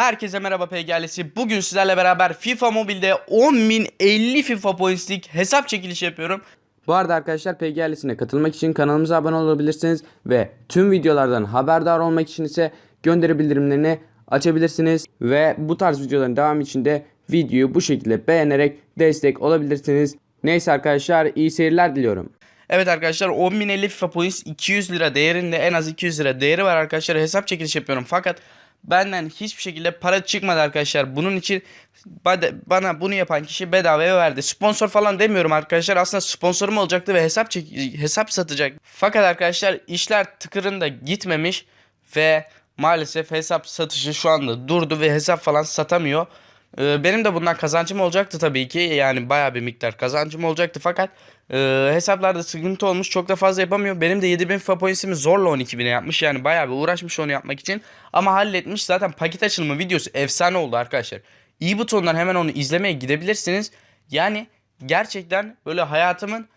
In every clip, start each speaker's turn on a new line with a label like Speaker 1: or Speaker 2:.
Speaker 1: Herkese merhaba PGL'si. Bugün sizlerle beraber FIFA Mobile'de 10.050 FIFA Points'lik hesap çekilişi yapıyorum.
Speaker 2: Bu arada arkadaşlar PG ailesine katılmak için kanalımıza abone olabilirsiniz ve tüm videolardan haberdar olmak için ise gönderi bildirimlerini açabilirsiniz ve bu tarz videoların devamı için de videoyu bu şekilde beğenerek destek olabilirsiniz. Neyse arkadaşlar iyi seyirler diliyorum.
Speaker 1: Evet arkadaşlar 10.050 FIFA Points 200 lira değerinde en az 200 lira değeri var arkadaşlar. Hesap çekilişi yapıyorum fakat benden hiçbir şekilde para çıkmadı arkadaşlar. Bunun için bana bunu yapan kişi bedavaya verdi. Sponsor falan demiyorum arkadaşlar. Aslında sponsorum olacaktı ve hesap çek hesap satacak. Fakat arkadaşlar işler tıkırında gitmemiş ve maalesef hesap satışı şu anda durdu ve hesap falan satamıyor. Ee, Benim de bundan kazancım olacaktı tabii ki. Yani baya bir miktar kazancım olacaktı fakat e, hesaplarda sıkıntı olmuş. Çok da fazla yapamıyor. Benim de 7000 FIFA points'imi zorla 12000'e yapmış. Yani baya bir uğraşmış onu yapmak için. Ama halletmiş. Zaten paket açılımı videosu efsane oldu arkadaşlar. İyi butondan hemen onu izlemeye gidebilirsiniz. Yani gerçekten böyle hayatımın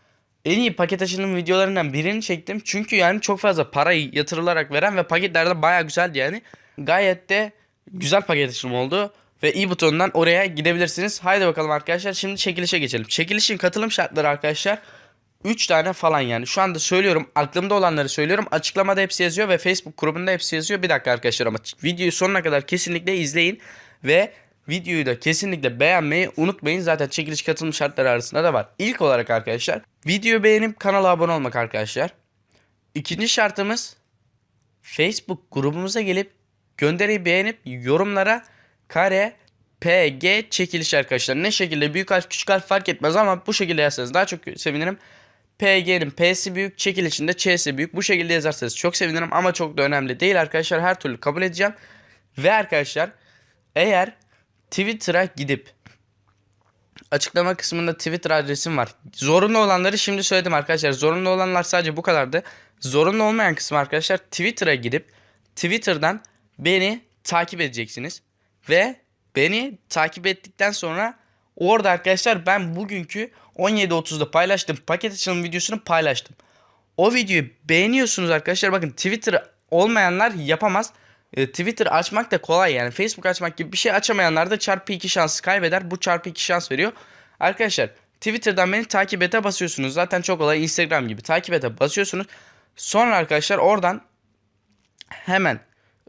Speaker 1: en iyi paket açılım videolarından birini çektim. Çünkü yani çok fazla parayı yatırılarak veren ve paketlerde baya güzeldi yani. Gayet de güzel paket açılımı oldu. Ve iyi butonundan oraya gidebilirsiniz. Haydi bakalım arkadaşlar şimdi çekilişe geçelim. Çekilişin katılım şartları arkadaşlar 3 tane falan yani. Şu anda söylüyorum aklımda olanları söylüyorum. Açıklamada hepsi yazıyor ve Facebook grubunda hepsi yazıyor. Bir dakika arkadaşlar ama videoyu sonuna kadar kesinlikle izleyin. Ve videoyu da kesinlikle beğenmeyi unutmayın. Zaten çekiliş katılım şartları arasında da var. İlk olarak arkadaşlar videoyu beğenip kanala abone olmak arkadaşlar. İkinci şartımız Facebook grubumuza gelip gönderiyi beğenip yorumlara kare PG çekiliş arkadaşlar. Ne şekilde büyük harf küçük harf fark etmez ama bu şekilde yazarsanız daha çok sevinirim. PG'nin P'si büyük, çekilişin de Ç'si büyük. Bu şekilde yazarsanız çok sevinirim ama çok da önemli değil arkadaşlar. Her türlü kabul edeceğim. Ve arkadaşlar eğer Twitter'a gidip açıklama kısmında Twitter adresim var. Zorunlu olanları şimdi söyledim arkadaşlar. Zorunlu olanlar sadece bu kadardı. Zorunlu olmayan kısmı arkadaşlar Twitter'a gidip Twitter'dan beni takip edeceksiniz. Ve beni takip ettikten sonra orada arkadaşlar ben bugünkü 17.30'da paylaştım paket açılım videosunu paylaştım. O videoyu beğeniyorsunuz arkadaşlar. Bakın Twitter olmayanlar yapamaz. E, Twitter açmak da kolay yani. Facebook açmak gibi bir şey açamayanlar da çarpı 2 şansı kaybeder. Bu çarpı 2 şans veriyor. Arkadaşlar Twitter'dan beni takip ete basıyorsunuz. Zaten çok kolay Instagram gibi takip ete basıyorsunuz. Sonra arkadaşlar oradan hemen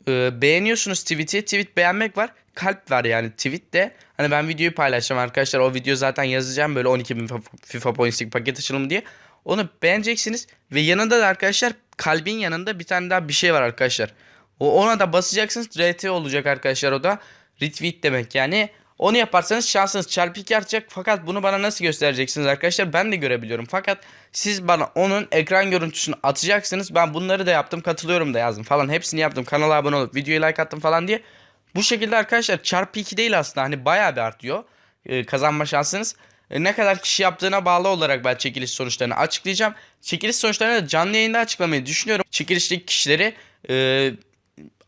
Speaker 1: e, beğeniyorsunuz tweet'i. Tweet beğenmek var. Kalp var yani tweette. Hani ben videoyu paylaşacağım arkadaşlar. O video zaten yazacağım böyle 12.000 FIFA, Points'lik paket açılımı diye. Onu beğeneceksiniz. Ve yanında da arkadaşlar kalbin yanında bir tane daha bir şey var arkadaşlar. O ona da basacaksınız. RT olacak arkadaşlar o da. Retweet demek yani. Onu yaparsanız şansınız çarpı 2 artacak. Fakat bunu bana nasıl göstereceksiniz arkadaşlar? Ben de görebiliyorum. Fakat siz bana onun ekran görüntüsünü atacaksınız. Ben bunları da yaptım. Katılıyorum da yazdım falan. Hepsini yaptım. Kanala abone olup videoyu like attım falan diye. Bu şekilde arkadaşlar çarpı 2 değil aslında. Hani bayağı bir artıyor. Ee, kazanma şansınız. E, ne kadar kişi yaptığına bağlı olarak ben çekiliş sonuçlarını açıklayacağım. Çekiliş sonuçlarını canlı yayında açıklamayı düşünüyorum. Çekilişteki kişileri e,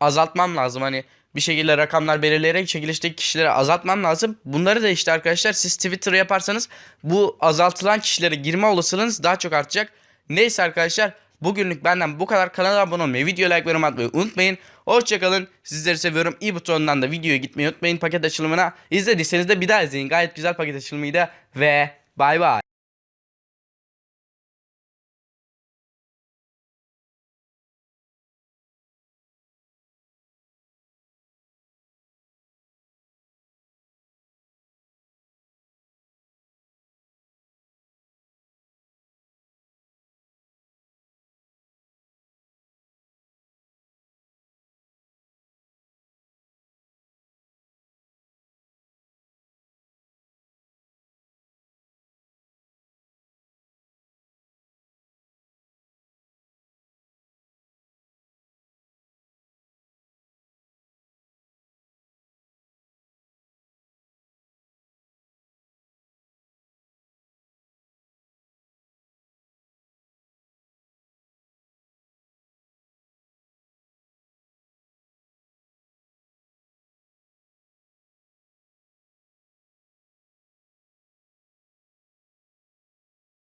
Speaker 1: azaltmam lazım. Hani bir şekilde rakamlar belirleyerek çekilişteki kişileri azaltmam lazım. Bunları da işte arkadaşlar siz Twitter yaparsanız bu azaltılan kişilere girme olasılığınız daha çok artacak. Neyse arkadaşlar bugünlük benden bu kadar. Kanala abone olmayı, video like ve yorum atmayı unutmayın. Hoşçakalın. Sizleri seviyorum. İyi butonundan da videoya gitmeyi unutmayın paket açılımına. İzlediyseniz de bir daha izleyin. Gayet güzel paket açılımıydı ve bay bay.